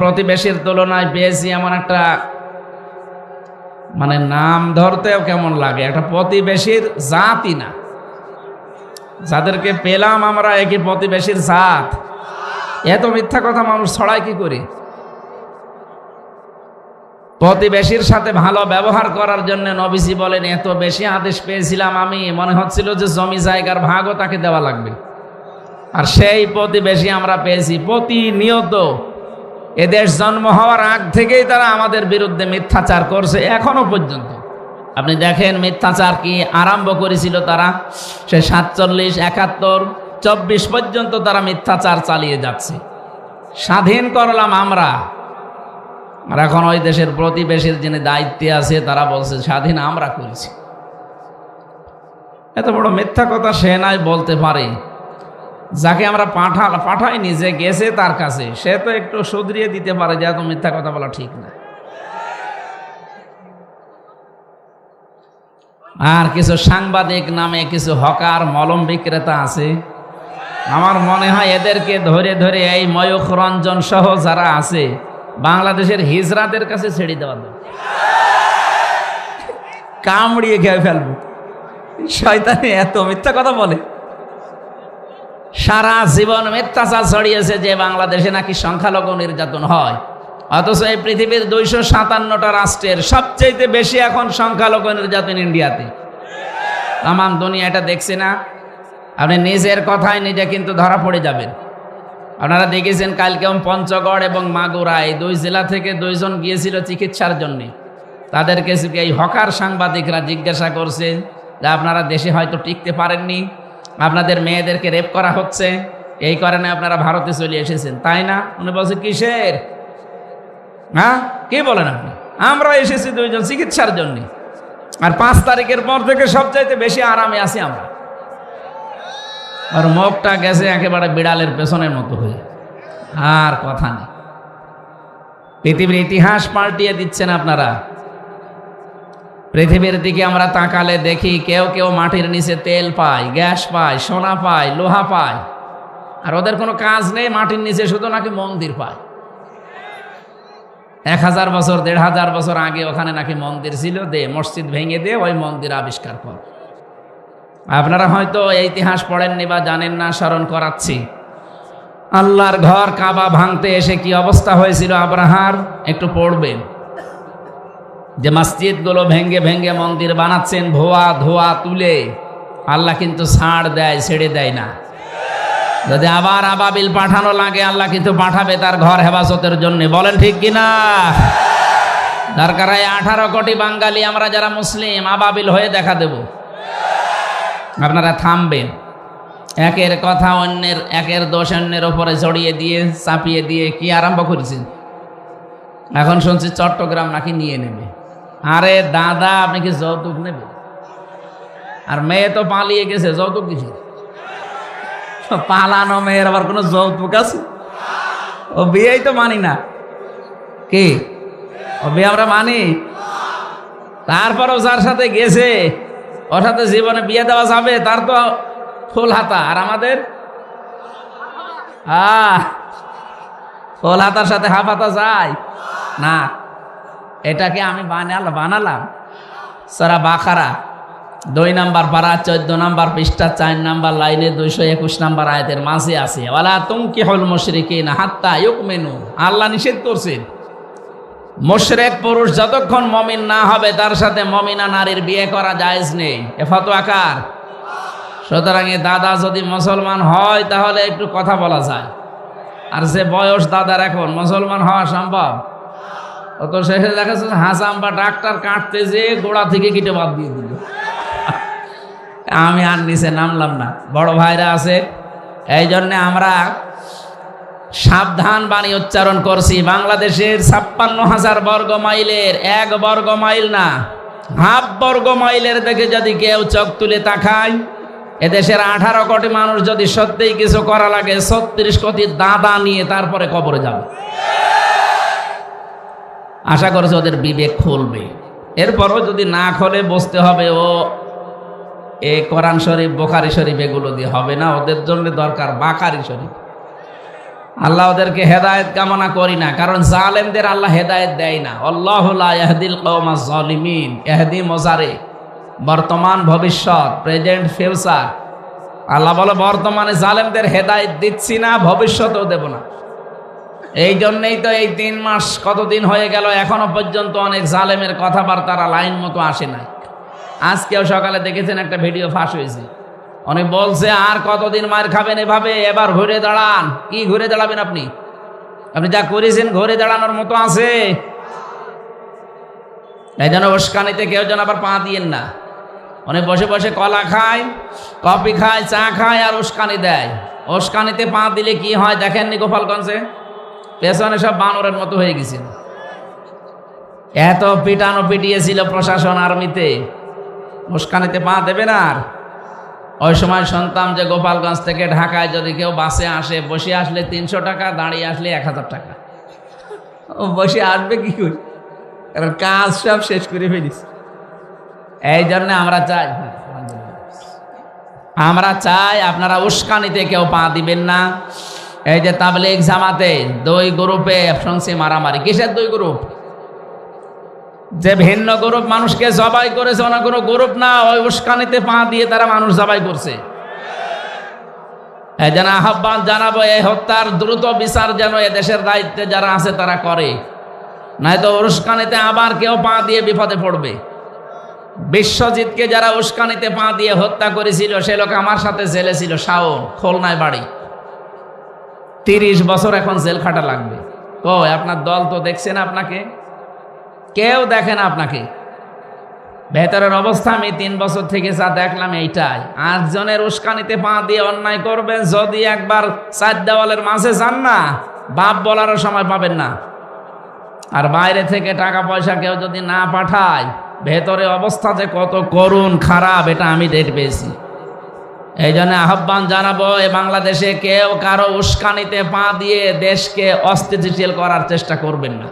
প্রতিবেশীর তুলনায় পেয়েছি এমন একটা মানে নাম ধরতেও কেমন লাগে? একটা প্রতিবেশীর জাতই না। যাদেরকে পেলাম আমরা একই প্রতিবেশীর জাত। এত মিথ্যা কথা মানুষ ছড়ায় কি করে? প্রতিবেশীর সাথে ভালো ব্যবহার করার জন্য নবীজি বলেন, এত বেশি আদেশ পেয়েছিলাম আমি। মনে হচ্ছিল যে জমি জায়গার ভাগও তাকে দেওয়া লাগবে। আর সেই প্রতিবেশী আমরা পেয়েছি প্রতিনিয়ত। এদেশ জন্ম হওয়ার আগ থেকেই তারা আমাদের বিরুদ্ধে মিথ্যাচার করছে, এখনও পর্যন্ত। আপনি দেখেন মিথ্যাচার কি আরম্ভ করেছিল তারা? সে সাতচল্লিশ, একাত্তর, চব্বিশ পর্যন্ত তারা মিথ্যাচার চালিয়ে যাচ্ছে। স্বাধীন করলাম আমরা। আর এখন ওই দেশের প্রতিবেশীর যিনি দায়িত্বে আছে, তারা বলছে, স্বাধীন আমরা করেছি। এত বড় মিথ্যা কথা সে নাই বলতে পারে। যাকে আমরা পাঠা পাঠাইনি যে গেছে তার কাছে, সে তো একটু শুধরিয়ে দিতে পারে যে এত মিথ্যা কথা বলা ঠিক না। আর কিছু সাংবাদিক নামে কিছু হকার, মলম বিক্রেতা আছে। আমার মনে হয় এদেরকে ধরে ধরে এই ময়ূখ রঞ্জন সহ যারা আছে, বাংলাদেশের হিজরাদের কাছে ছেড়ে দেওয়া। কামড়িয়ে খেয়ে ফেলব। শয়তানে এত মিথ্যা কথা বলে। সারা জীবন মিথ্যাচার ছড়িয়েছে যে বাংলাদেশে নাকি সংখ্যালঘু নির্যাতন হয়। অথচ এই পৃথিবীর দুইশো সাতান্নটা রাষ্ট্রের সবচেয়ে বেশি এখন সংখ্যালঘু নির্যাতন ইন্ডিয়াতে। তামাম দুনিয়া এটা দেখছে না। আপনি নিজের কথায় নিজে কিন্তু ধরা পড়ে যাবেন। আপনারা দেখেছেন কালকে পঞ্চগড় এবং মাগুরা, এই দুই জেলা থেকে দুইজন গিয়েছিল চিকিৎসার জন্যে। তাদেরকে এই হকার সাংবাদিকরা জিজ্ঞাসা করছে যে আপনারা দেশে হয়তো টিকতে পারেননি। আপনাদের মেয়েদেরকে রেপ করা হচ্ছে, এই কারণে আপনারা ভারতে চলে এসেছেন, তাই না? উনি বলছে, কিসের? হ্যাঁ? কে বলেন আপনি? আমরা এসেছি দুইজন চিকিৎসার জন্য। আর পাঁচ তারিখের পর থেকে সবচাইতে বেশি আরামে আছি আমরা। আর মুখটা গেছে একেবারে বিড়ালের পেছনের মতো হয়ে। আর কথা নেই। পৃথিবীর ইতিহাস পাল্টিয়ে দিচ্ছেন আপনারা। পৃথিবীর দিকে আমরা তাকালে দেখি কেউ কেউ মাটির নিচে তেল পায়, গ্যাস পায়, সোনা পায়, লোহা পায়। আর ওদের কোনো কাজ নেই, মাটির নিচে শুধু নাকি মন্দির পায়। এক হাজার বছর, দেড় হাজার বছর আগে ওখানে নাকি মন্দির ছিল, দে, মসজিদ ভেঙে দিয়ে ওই মন্দির আবিষ্কার কর। আপনারা হয়তো এই ইতিহাস পড়েননি বা জানেন না, স্মরণ করাচ্ছি। আল্লাহর ঘর কাবা ভাঙতে এসে কি অবস্থা হয়েছিল আব্রাহার? একটু পড়বেন। যে মসজিদগুলো ভেঙ্গে ভেঙ্গে মন্দির বানাচ্ছেন, ধোয়া ধোয়া তুলে, আল্লাহ কিন্তু ছাড় দেয়, ছেড়ে দেয় না। যদি আবার আবাবিল পাঠানো লাগে, আল্লাহ কিন্তু পাঠাবে তার ঘর হেফাজতের জন্য। বলেন ঠিক কিনা দরকার হয় আঠারো কোটি বাঙালি, আমরা যারা মুসলিম, আবাবিল হয়ে দেখা দেব। আপনারা থামবেন। একের কথা অন্যের, একের দোষ অন্যের ওপরে জড়িয়ে দিয়ে, চাপিয়ে দিয়ে কি আরম্ভ করেছেন? এখন শুনছি চট্টগ্রাম নাকি নিয়ে নেবে। আরে দাদা, আপনি কি যৌতুক নেবে আর মেয়ে তো পালিয়ে গেছে, যৌতুক কিছু পালানো মেয়ের আবার কোনো যৌতুক আছে? ও বিয়েই তো মানি না। কি? ও বিয়ে আমরা মানি? তারপরেও যার সাথে গেছে, ওর সাথে জীবনে বিয়ে দেওয়া যাবে, তার তো ফুল হাতা। আর আমাদের? আহ, ফুল হাতার সাথে হাফ হাতা যায়। না এটাকে আমি বানালাম বানালাম। সারা বাখারা দুই নাম্বার পারা, চোদ্দ নাম্বার পৃষ্ঠা, চার নাম্বার লাইনে, দুইশো একুশ নাম্বার আয়তের মাঝে আছে ওলা তুম কি হল মুশরিকি না হাত্তা ইউক মেনু আল্লাহ নিষেধ করছেন। মোশরেক পুরুষ যতক্ষণ মমিন না হবে, তার সাথে মমিনা নারীর বিয়ে করা জায়েজ নেই। এ আকার সুতরাং এ দাদা যদি মুসলমান হয়, তাহলে একটু কথা বলা যায়। আর যে বয়স দাদার এখন, মুসলমান হওয়া সম্ভব? ও তো শেষে দেখা হাসাম বা ডাক্তার কাটতে যে গোড়া থেকে কেটে বাদ দিয়ে দিল। আমি আর নিচে নামলাম না। বড় ভাইরা আছে। এই জন্যে আমরা সাবধান বাণী উচ্চারণ করছি। বাংলাদেশের ছাপ্পান্ন হাজার বর্গ মাইলের এক বর্গ মাইল না, হাফ বর্গ মাইলের দিকে যদি কেউ চোখ তুলে তাকায়, এদেশের আঠারো কোটি মানুষ যদি সত্যিই কিছু করা লাগে, ছত্রিশ কোটি দাদা নিয়ে তারপরে কবরে যাবে। আশা করছে ওদের বিবেক খুলবে। এরপরও যদি না খোলে, বসতে হবে, ও, এ কোরআন শরীফ, বোখারি শরীফ, এগুলো দিয়ে হবে না। ওদের জন্য দরকার বাকারি শরীফ। আল্লাহ ওদেরকে হেদায়েত কামনা করি না, কারণ জালেমদের আল্লাহ হেদায়েত দেয় না। আল্লাহ ইয়াহদিল কওমা জালিমিন ইহদি বর্তমান ভবিষ্যৎ, প্রেজেন্ট ফিউচার। আল্লাহ বলে, বর্তমানে জালেমদের হেদায়েত দিচ্ছি না, ভবিষ্যতেও দেব না। এই জন্যই তো এই তিন মাস কতদিন হয়ে গেল, এখনও পর্যন্ত অনেক জালেমের কথাবার্তারা লাইন মতো আসে নাই। আজকেও সকালে দেখেছেন একটা ভিডিও ফাঁস হয়েছে। অনেক বলছে, আর কতদিন মার খাবেন এভাবে? এবার ঘুরে দাঁড়ান। কি ঘুরে দাঁড়াবেন আপনি? আপনি যা করেছেন, ঘুরে দাঁড়ানোর মতো আছে। এই জন্য উস্কানিতে কেউ যেন আবার পা দিয়েন না। অনেক বসে বসে কলা খায়, কফি খায়, চা খায় আর উস্কানি দেয়। উস্কানিতে পা দিলে কি হয়, দেখেননি গোপালগঞ্জে? পেছনে সব বানরের মতো হয়ে গেছিল এত পিটানো পিটিয়েছিল প্রশাসন আর্মিতে। উস্কানিতে পা দেবে না আর। ওই সময় শুনতাম যে গোপালগঞ্জ থেকে ঢাকায় যদি কেউ বাসে আসে, বসে আসলে তিনশো টাকা, দাঁড়িয়ে আসলে এক হাজার টাকা। ও বসে আসবে কি করে? কারণ কাজ সব শেষ করে ফেলিস এই জন্য আমরা চাই আমরা চাই আপনারা উস্কানিতে কেউ পা দিবেন না। এই যে তাবলিগ জামাতে দুই গ্রুপে শুনছি মারামারি। কিসের দুই গ্রুপ? যে ভিন্ন গ্রুপ মানুষকে জবাই করেছে ওনা কোনো গ্রুপ না, ওই উস্কানিতে পা দিয়ে তারা মানুষ জবাই করছে। এই যেন আহ্বান জানাব, এই হত্যার দ্রুত বিচার যেন দেশের দায়িত্বে যারা আছে তারা করে। নয়তো উস্কানিতে আবার কেউ পা দিয়ে বিপদে পড়বে। বিশ্বজিৎকে যারা উস্কানিতে পা দিয়ে হত্যা করেছিল, সে লোক আমার সাথে জেলে ছিল শাওন, খুলনায় বাড়ি। তিরিশ বছর এখন জেল খাটা লাগবে। কই, আপনার দল তো দেখছে না আপনাকে? কেউ দেখে না আপনাকে। ভেতরের অবস্থা আমি তিন বছর থেকে যা দেখলাম এইটাই। আটজনের উস্কানিতে পা দিয়ে অন্যায় করবেন যদি একবার চার দেওয়ালের মাঝে যান না, বাপ বলারও সময় পাবেন না। আর বাইরে থেকে টাকা পয়সা কেউ যদি না পাঠায়, ভেতরে অবস্থা যে কত করুণ খারাপ, এটা আমি টের পেয়েছি। এই জন্য আহ্বান জানাব, এ বাংলাদেশে কেউ কারও উস্কানিতে পা দিয়ে দেশকে অস্থিতিশীল করার চেষ্টা করবেন না।